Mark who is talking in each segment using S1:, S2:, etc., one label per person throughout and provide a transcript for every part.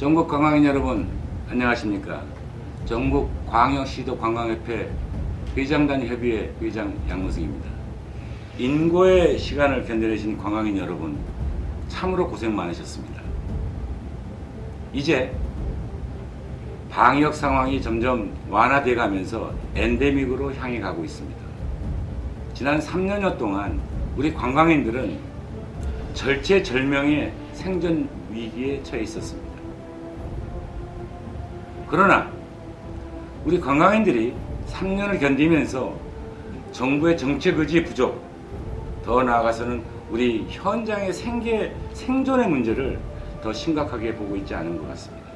S1: 전국 관광인 여러분 안녕하십니까? 전국 광역시도 관광협회 회장단 협의회 회장 양무승입니다. 인고의 시간을 견뎌내신 관광인 여러분 참으로 고생 많으셨습니다. 이제 방역 상황이 점점 완화돼 가면서 엔데믹으로 향해 가고 있습니다. 지난 3년여 동안 우리 관광인들은 절체절명의 생존 위기에 처해 있었습니다. 그러나 우리 관광인들이 3년을 견디면서 정부의 정책 의지 부족, 더 나아가서는 우리 현장의 생계, 생존의 문제를 더 심각하게 보고 있지 않은 것 같습니다.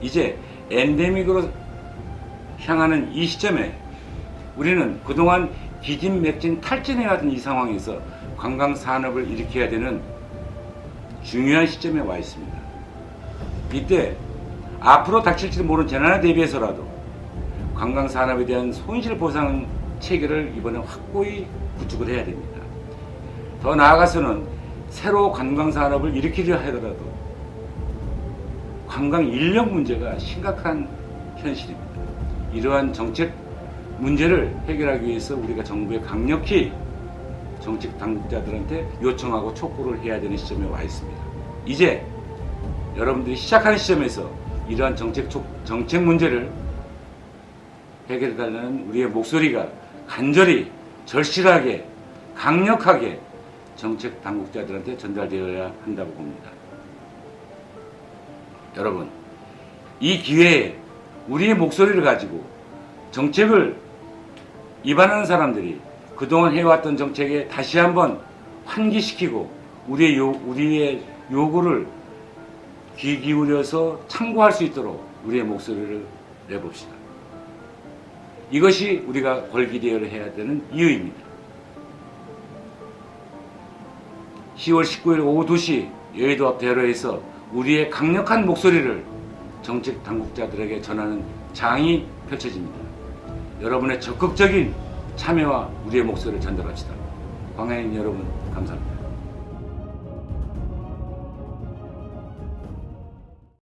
S1: 이제 엔데믹으로 향하는 이 시점에 우리는 그동안 기진맥진 탈진해왔던 이 상황에서 관광 산업을 일으켜야 되는 중요한 시점에 와 있습니다. 이때 앞으로 닥칠지 모르는 재난에 대비해서라도 관광 산업에 대한 손실 보상 체계를 이번에 확고히 구축을 해야 됩니다. 더 나아가서는 새로 관광 산업을 일으키려 하더라도 관광 인력 문제가 심각한 현실입니다. 이러한 정책 문제를 해결하기 위해서 우리가 정부에 강력히 정책 당국자들한테 요청하고 촉구를 해야 되는 시점에 와 있습니다. 이제 여러분들이 시작하는 시점에서 이러한 정책 촉- 정책 문제를 해결해 달라는 우리의 목소리가 간절히 절실하게 강력하게 정책 당국자들한테 전달되어야 한다고 봅니다. 여러분, 이 기회에 우리의 목소리를 가지고 정책을 입안하는 사람들이 그동안 해왔던 정책에 다시 한번 환기시키고 우리의 요, 우리의 요구를 귀 기울여서 참고할 수 있도록 우리의 목소리를 내봅시다. 이것이 우리가 걸기대회를 해야 되는 이유입니다. 10월 19일 오후 2시 여의도 앞 대로에서 우리의 강력한 목소리를 정책 당국자들에게 전하는 장이 펼쳐집니다. 여러분의 적극적인 참여와 우리의 목소리를 전달합시다. 광해인 여러분 감사합니다.